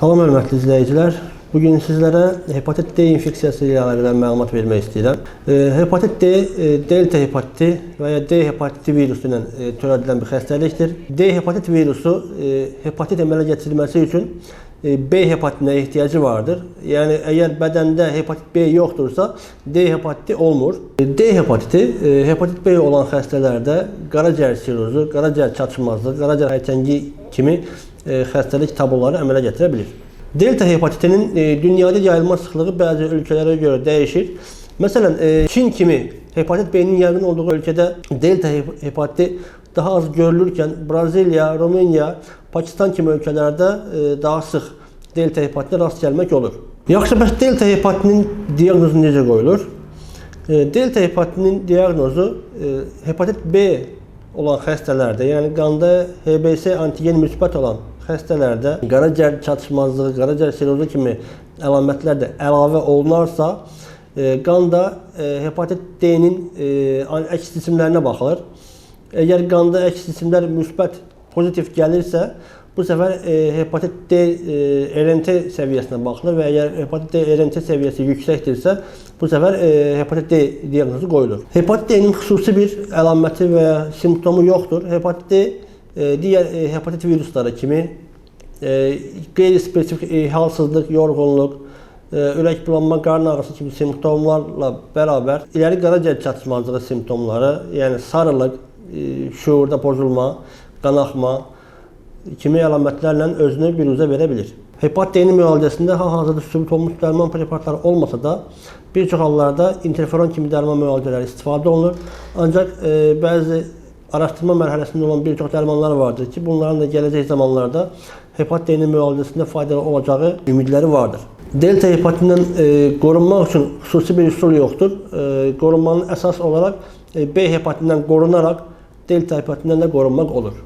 Salam hörmətli izləyicilər. Bu gün sizlərə hepatit D infeksiyası ilə əlaqədar məlumat vermək istəyirəm. E, Hepatit D e, delta hepatiti və ya D hepatiti virusu ilə e, törədilən bir xəstəlikdir. D hepatit virusu hepatit əmələ gətirilməsi üçün B hepatitinə ehtiyacı vardır. Yəni əgər bədəndə hepatit B yoxdursa, D hepatiti olmur. E, D hepatiti e, hepatit B olan xəstələrdə qaraciyər sirozu, qaraciyər çatışmazlığı, qaraciyər hərçəngi kimi e, xəstəlik tabloları əmələ gətirə bilir. Delta hepatitinin e, dünyada yayılma sıxlığı bəzi ölkələrə görə dəyişir. Məsələn, e, Çin kimi hepatit B-nin yaygın olduğu ölkədə delta hep- hepatiti daha az görülürkən Braziliya, Rumıniya, Pakistan kimi ölkələrdə e, daha sıx delta hepatitinə rast gəlmək olur. Yaxşı, bəs delta hepatitinin diaqnozu necə qoyulur? E, Delta hepatitinin diaqnozu e, hepatit B olan xəstələrdə, yəni qanda HBS antigen müsbət olan xəstələrdə qaraciyər çatışmazlığı, qaraciyər sirozu kimi əlamətlər də əlavə olunarsa, e, qanda e, hepatit D-nin e, əks cisimlərinə baxılır. Əgər qanda əks cisimlər müsbət, pozitiv gəlirsə, bu səfər e, hepatit D e, RNT səviyyəsinə baxılır və əgər hepatit D RNT səviyyəsi yüksəkdirsə, bu səfər e, hepatit D diaqnozu qoyulur. Hepatit D-nin xüsusi bir əlaməti və simptomu yoxdur. Hepatit D e, digər e, hepatit virusları kimi e, qeyri-spesifik e, halsızlıq, yorğunluq, ürək bulanma, qarın ağrısı kimi simptomlarla bərabər iləri qaraciyər çatışmazlığı simptomları, yəni sarılıq, e, şuurda pozulma, qanaxma kimi əlamətlərlə özünü biruzə verə bilir. Hepatit D-nin müalicəsində hal-hazırda sübut olunmuş dərman preparatları olmasa da bir çox hallarda interferon kimi dərman müalicələri istifadə olunur. Ancaq e, bəzi araşdırma mərhələsində olan bir çox dərmanlar vardır ki, bunların da gələcək zamanlarda hepatit D-nin müalicəsində faydalı olacağı ümidləri vardır. Delta hepatitindən e, qorunmaq üçün xüsusi bir üsul yoxdur. E, qorunmanın əsas olaraq e, B hepatitindən qorunaraq delta hepatitindən də qorunmaq olur.